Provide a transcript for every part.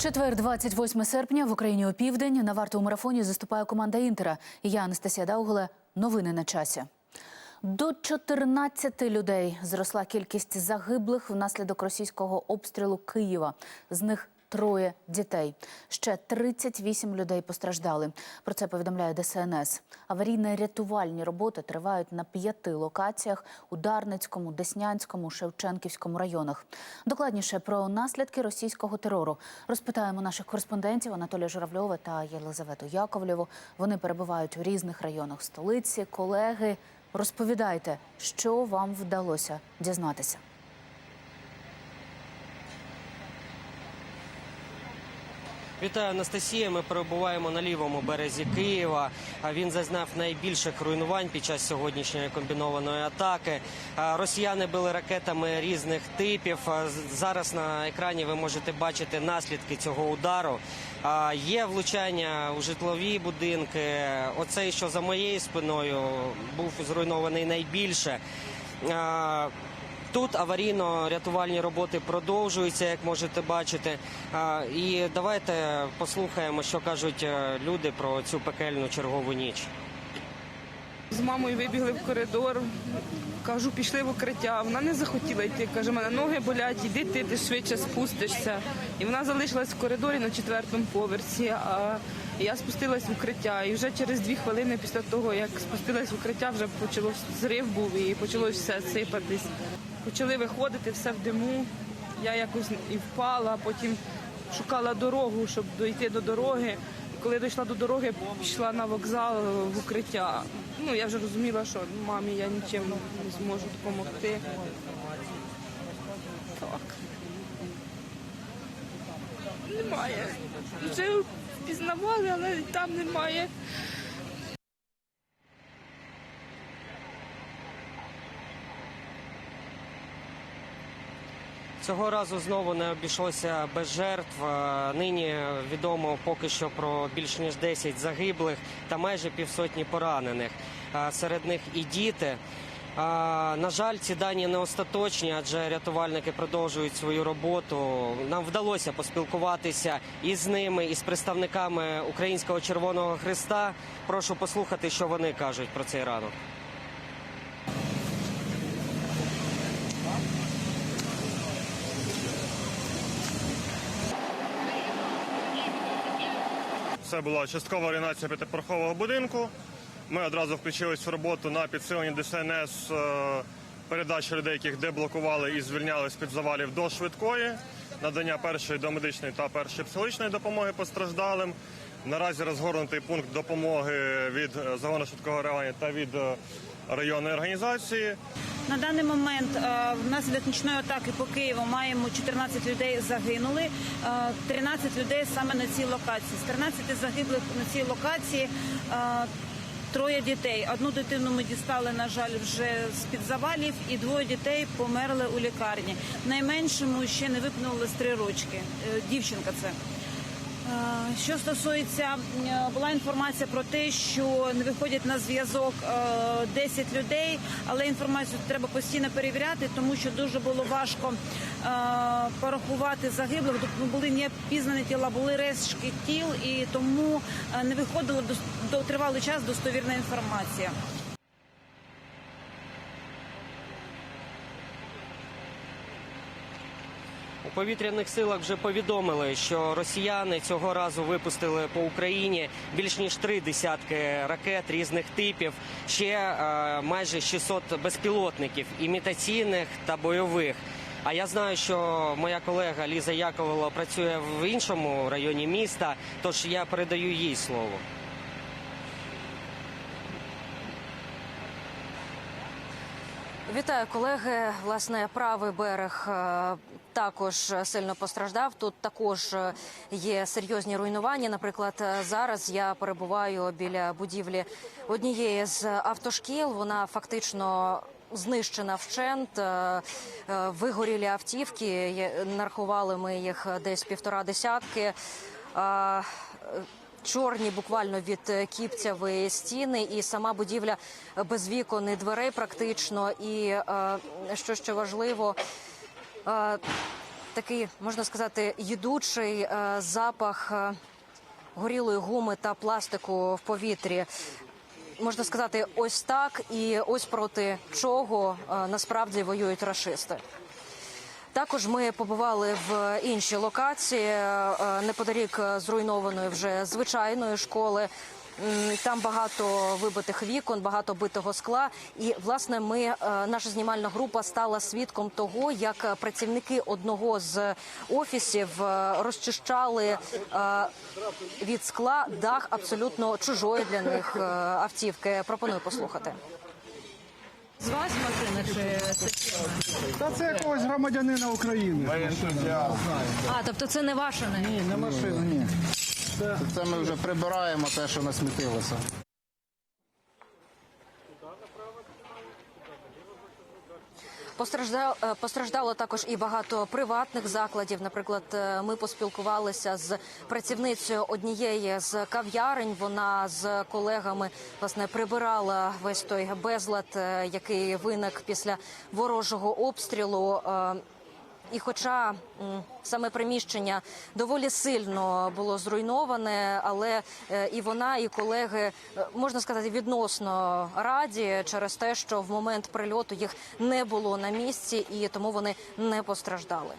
Четвер, 28 серпня в Україні у південь на вартовому марафоні заступає команда Інтера. Я Анастасія Даугле, Новини на часі. До 14 людей зросла кількість загиблих внаслідок російського обстрілу Києва. З них троє дітей. Ще 38 людей постраждали. Про це повідомляє ДСНС. Аварійно-рятувальні роботи тривають на п'яти локаціях у Дарницькому, Деснянському, Шевченківському районах. Докладніше про наслідки російського терору розпитаємо наших кореспондентів Анатолія Журавльова та Єлизавету Яковлєву. Вони перебувають у різних районах столиці. Колеги, розповідайте, що вам вдалося дізнатися. Вітаю, Анастасія. Ми перебуваємо на лівому березі Києва. Він зазнав найбільших руйнувань під час сьогоднішньої комбінованої атаки. Росіяни били ракетами різних типів. Зараз на екрані ви можете бачити наслідки цього удару. Є влучання у житлові будинки. Оцей, що за моєю спиною, був зруйнований найбільше. Тут аварійно-рятувальні роботи продовжуються, як можете бачити. І давайте послухаємо, що кажуть е, люди про цю пекельну чергову ніч. З мамою вибігли в коридор. Кажу, пішли в укриття. Вона не захотіла йти. Каже, мене ноги болять, іди ти, ти швидше спустишся. І вона залишилась в коридорі на четвертому поверсі. А я спустилась в укриття. І вже через дві хвилини після того, як спустилась в укриття, вже почало зрив був і почало все сипатись. Почали виходити все в диму. Я якось і впала, потім шукала дорогу, щоб дойти до дороги. Коли дійшла до дороги, пішла на вокзал в укриття. Ну я вже розуміла, що мамі я нічим не зможу допомогти. Так. Немає. Вже впізнавали, але там немає. Цього разу знову не обійшлося без жертв. Е, Нині відомо поки що про більш ніж 10 загиблих та майже півсотні поранених. Е, Серед них і діти. На жаль, ці дані не остаточні, адже рятувальники продовжують свою роботу. Нам вдалося поспілкуватися із ними, із представниками Українського Червоного Христа. Прошу послухати, що вони кажуть про цей ранок. Це була часткова руйнація п'ятиповерхового будинку. Ми одразу включились в роботу на підсиленні ДСНС, е, передачі людей, яких деблокували і звільняли з під завалів до швидкої, надання першої домедичної та першої психологічної допомоги постраждалим. Наразі розгорнутий пункт допомоги від е, загону швидкого реагування та від е, районної організації. На даний момент внаслідок нічної атаки по Києву маємо 14 людей загинули, е, 13 людей саме на цій локації. З 13 загиблих на цій локації троє дітей. Одну дитину ми дістали, на жаль, вже з під завалів, і двоє дітей померли у лікарні. Найменшому ще не виповнилось три рочки. Е, Дівчинка це. Е, Що стосується, е, була інформація про те, що не виходять на зв'язок е, 10 людей, але інформацію треба постійно перевіряти, тому що дуже було важко е, порахувати загиблих. Були не пізнані тіла, були рештки тіл, і тому е, не виходила до тривалий час достовірна інформація. У повітряних силах вже повідомили, що росіяни цього разу випустили по Україні більш ніж три десятки ракет різних типів, ще е, майже 600 безпілотників імітаційних та бойових. А я знаю, що моя колега Ліза Яковлева працює в іншому районі міста, тож я передаю їй слово. Вітаю, колеги. Власне, правий берег е, також сильно постраждав. Тут також е, є серйозні руйнування. Наприклад, е, зараз я перебуваю біля будівлі однієї з автошкіл. Вона фактично. Знищена вщент, е, вигорілі автівки. Нарахували ми їх десь півтора десятки. Чорні буквально від е, кіпцявої стіни, і сама будівля без вікон і дверей практично. І е, що ще важливо, е, такий, можна сказати, їдучий запах горілої гуми та пластику в повітрі. Можна сказати, ось так і ось проти чого насправді воюють рашисти. Також ми побували в іншій локації е, неподалік е, зруйнованої вже звичайної школи. Там багато вибитих вікон, багато битого скла. І власне ми е, наша знімальна група стала свідком того, як працівники одного з офісів розчищали від скла дах абсолютно чужої для них автівки. Пропоную послухати. З вас машина чи Та це якогось громадянина України. а, тобто це не ваша не? Ні, не машина, ні. Це, це ми вже прибираємо те, що насмітилося. Е, постраждало також і багато приватних закладів. Наприклад, е, ми поспілкувалися з працівницею однієї з кав'ярень. Вона з колегами власне прибирала весь той безлад, е, який виник після ворожого обстрілу. І хоча саме приміщення доволі сильно було зруйноване, але е, і вона, і колеги е, можна сказати відносно раді через те, що в момент прильоту їх не було на місці, і тому вони не постраждали.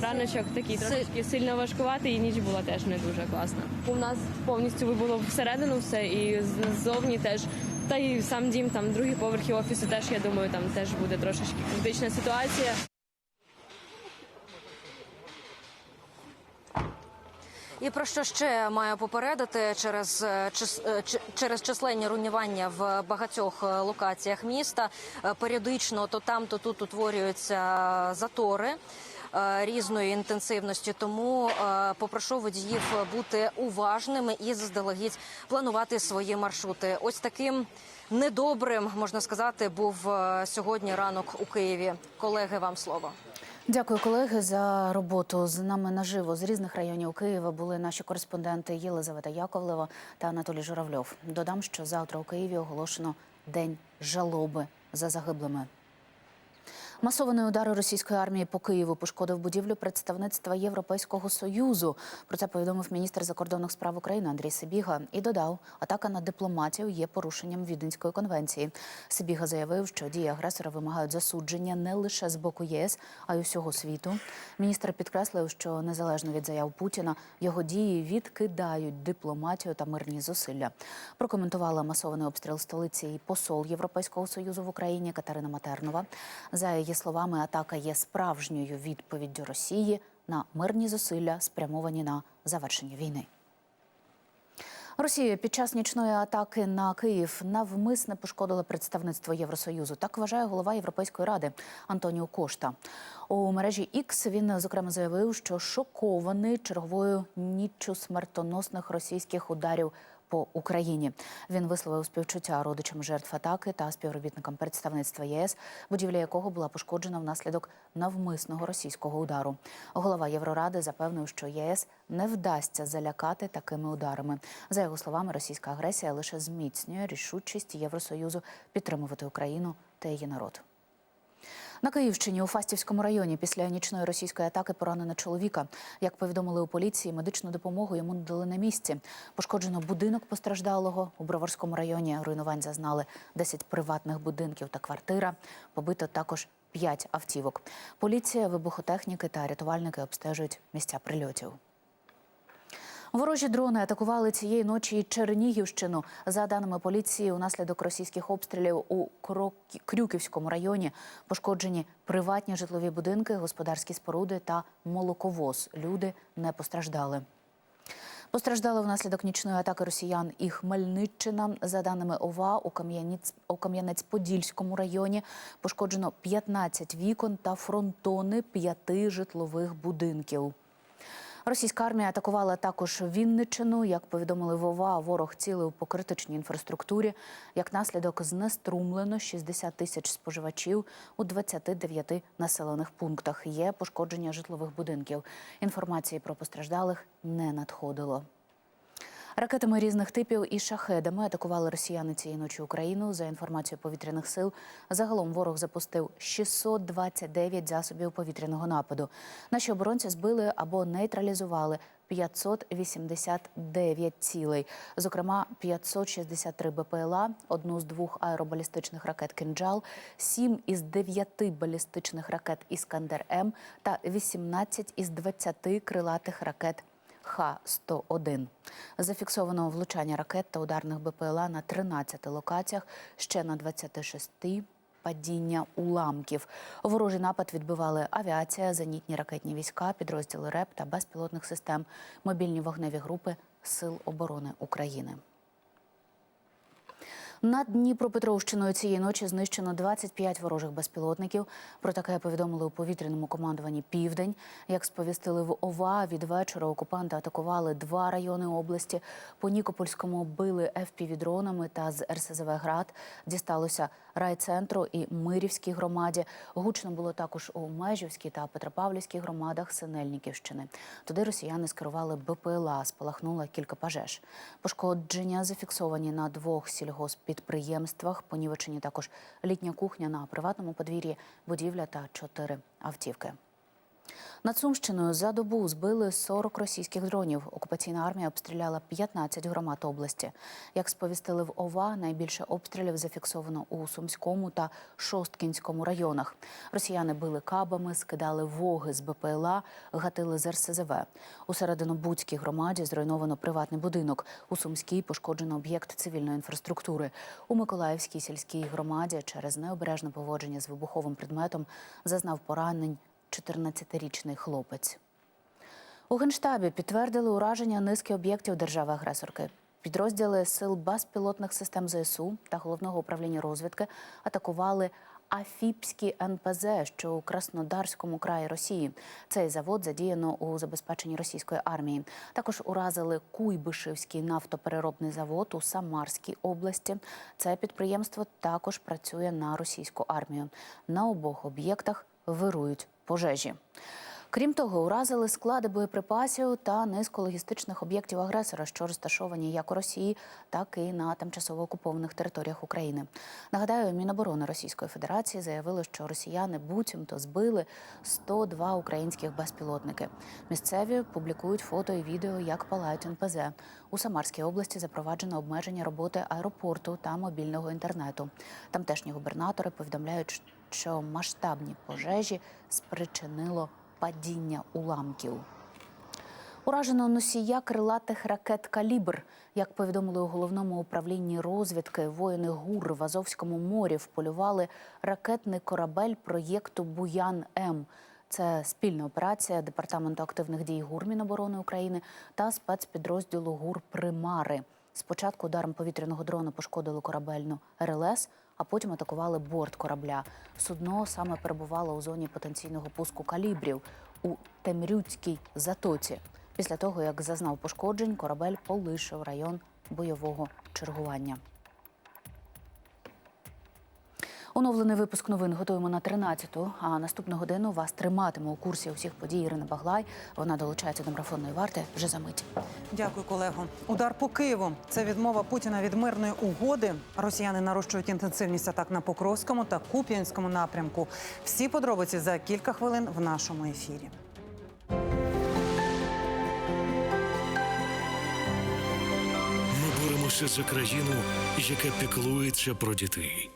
Раночок такий трошки сильно важкуватий, і ніч була теж не дуже класна. У нас повністю вибуло всередину все, і ззовні теж. Та й сам дім, там другі поверхи офісу теж, я думаю, там теж буде трошечки критична ситуація. І про що ще маю попередити через е, е, через численні руйнування в багатьох е, локаціях міста. Періодично то там, то тут утворюються затори. Е, Різної інтенсивності, тому е, попрошу водіїв бути уважними і заздалегідь планувати свої маршрути. Ось таким недобрим можна сказати був е, сьогодні ранок у Києві. Колеги, вам слово. Дякую, колеги, за роботу з нами наживо з різних районів Києва були наші кореспонденти Єлизавета Яковлева та Анатолій Журавльов. Додам, що завтра у Києві оголошено день жалоби за загиблими. Масований удар російської армії по Києву пошкодив будівлю представництва Європейського союзу. Про це повідомив міністр закордонних справ України Андрій Сибіга і додав, атака на дипломатів є порушенням Віденської конвенції. Сибіга заявив, що дії агресора вимагають засудження не лише з боку ЄС, а й усього світу. Міністр підкреслив, що незалежно від заяв Путіна його дії відкидають дипломатію та мирні зусилля. Прокоментувала масований обстріл столиці і посол Європейського союзу в Україні Катерина Матернова. За її словами, атака є справжньою відповіддю Росії на мирні зусилля, спрямовані на завершення війни. Росія під час нічної атаки на Київ навмисне пошкодила представництво Євросоюзу. Так вважає голова Європейської ради Антоніо Кошта. У мережі X він зокрема заявив, що шокований черговою ніччю смертоносних російських ударів по Україні. Він висловив співчуття родичам жертв атаки та співробітникам представництва ЄС, будівля якого була пошкоджена внаслідок навмисного російського удару. Голова Євроради запевнив, що ЄС не вдасться залякати такими ударами. За його словами, російська агресія лише зміцнює рішучість Євросоюзу підтримувати Україну та її народ. На Київщині у Фастівському районі після нічної російської атаки поранено чоловіка. Як повідомили у поліції, медичну допомогу йому надали на місці. Пошкоджено будинок постраждалого у Броварському районі. Руйнувань зазнали 10 приватних будинків та квартира. Побито також 5 автівок. Поліція, вибухотехніки та рятувальники обстежують місця прильотів. Ворожі дрони атакували цієї ночі і Чернігівщину. За даними поліції, унаслідок російських обстрілів у Крюківському районі пошкоджені приватні житлові будинки, господарські споруди та молоковоз. Люди не постраждали. Постраждали внаслідок нічної атаки росіян і Хмельниччина. За даними ОВА, у Кам'янець-Подільському районі пошкоджено 15 вікон та фронтони п'яти житлових будинків. Російська армія атакувала також Вінничину. Як повідомили вова, ворог цілив по критичній інфраструктурі. Як наслідок знеструмлено 60 тисяч споживачів у 29 населених пунктах. Є пошкодження житлових будинків. Інформації про постраждалих не надходило. Ракетами різних типів і шахедами атакували росіяни цієї ночі Україну. За інформацією повітряних сил, загалом ворог запустив 629 засобів повітряного нападу. Наші оборонці збили або нейтралізували 589 цілей, зокрема 563 БПЛА, одну з двох аеробалістичних ракет «Кинджал», сім із дев'яти балістичних ракет «Іскандер М» та 18 із 20 крилатих ракет Х-101. Зафіксовано влучання ракет та ударних БПЛА на 13 локаціях, ще на 26 падіння уламків. Ворожий напад відбивали авіація, зенітні ракетні війська, підрозділи РЕП та безпілотних систем, мобільні вогневі групи Сил оборони України. Над Дніпропетровщиною цієї ночі знищено 25 ворожих безпілотників. Про таке повідомили у повітряному командуванні Південь. Як сповістили в ОВА, від вечора окупанти атакували два райони області. По Нікопольському били ФПВ-дронами та з РСЗВ «Град». Дісталося райцентру і Мирівській громаді. Гучно було також у Межівській та Петропавлівській громадах Синельниківщини. Туди росіяни скерували БПЛА, спалахнуло кілька пожеж. Пошкодження зафіксовані на двох сільгоспідприємствах. Понівечені також літня кухня на приватному подвір'ї, будівля та чотири автівки. Над Сумщиною за добу збили 40 російських дронів. Окупаційна армія обстріляла 15 громад області. Як сповістили в ОВА, найбільше обстрілів зафіксовано у Сумському та Шосткінському районах. Росіяни били кабами, скидали воги з БПЛА, гатили з РСЗВ. У Серединобудській громаді зруйновано приватний будинок. У Сумській пошкоджено об'єкт цивільної інфраструктури. У Миколаївській сільській громаді через необережне поводження з вибуховим предметом зазнав поранень 14-річний хлопець. У Генштабі підтвердили ураження низки об'єктів держави-агресорки. Підрозділи сил безпілотних систем ЗСУ та головного управління розвідки атакували Афіпський НПЗ, що у Краснодарському краї Росії. Цей завод задіяно у забезпеченні російської армії. Також уразили Куйбишевський нафтопереробний завод у Самарській області. Це підприємство також працює на російську армію. На обох об'єктах вирують пожежі. Крім того, уразили склади боєприпасів та низку логістичних об'єктів агресора, що розташовані як у Росії, так і на тимчасово окупованих територіях України. Нагадаю, Міноборони Російської Федерації заявили, що росіяни буцімто збили 102 українських безпілотники. Місцеві публікують фото і відео, як палають НПЗ. У Самарській області запроваджено обмеження роботи аеропорту та мобільного інтернету. Тамтешні губернатори повідомляють, що масштабні пожежі спричинило падіння уламків. Уражено носія крилатих ракет Калібр. Як повідомили у головному управлінні розвідки, воїни ГУР в Азовському морі вполювали ракетний корабель проєкту Буян М. Це спільна операція департаменту активних дій ГУР Міноборони України та спецпідрозділу ГУР Примари. Спочатку ударом повітряного дрона пошкодили корабельну РЛС, а потім атакували борт корабля. Судно саме перебувало у зоні потенційного пуску калібрів у Темрюцькій затоці. Після того, як зазнав пошкоджень, корабель полишив район бойового чергування. Оновлений випуск новин готуємо на 13-ту, а наступну годину вас триматиме у курсі усіх подій Ірина Баглай. Вона долучається до марафонної варти вже за мить. Дякую, колего. Удар по Києву. Це відмова Путіна від мирної угоди. Росіяни нарощують інтенсивність атак на Покровському та Куп'янському напрямку. Всі подробиці за кілька хвилин в нашому ефірі. Ми боремося за країну, яка піклується про дітей.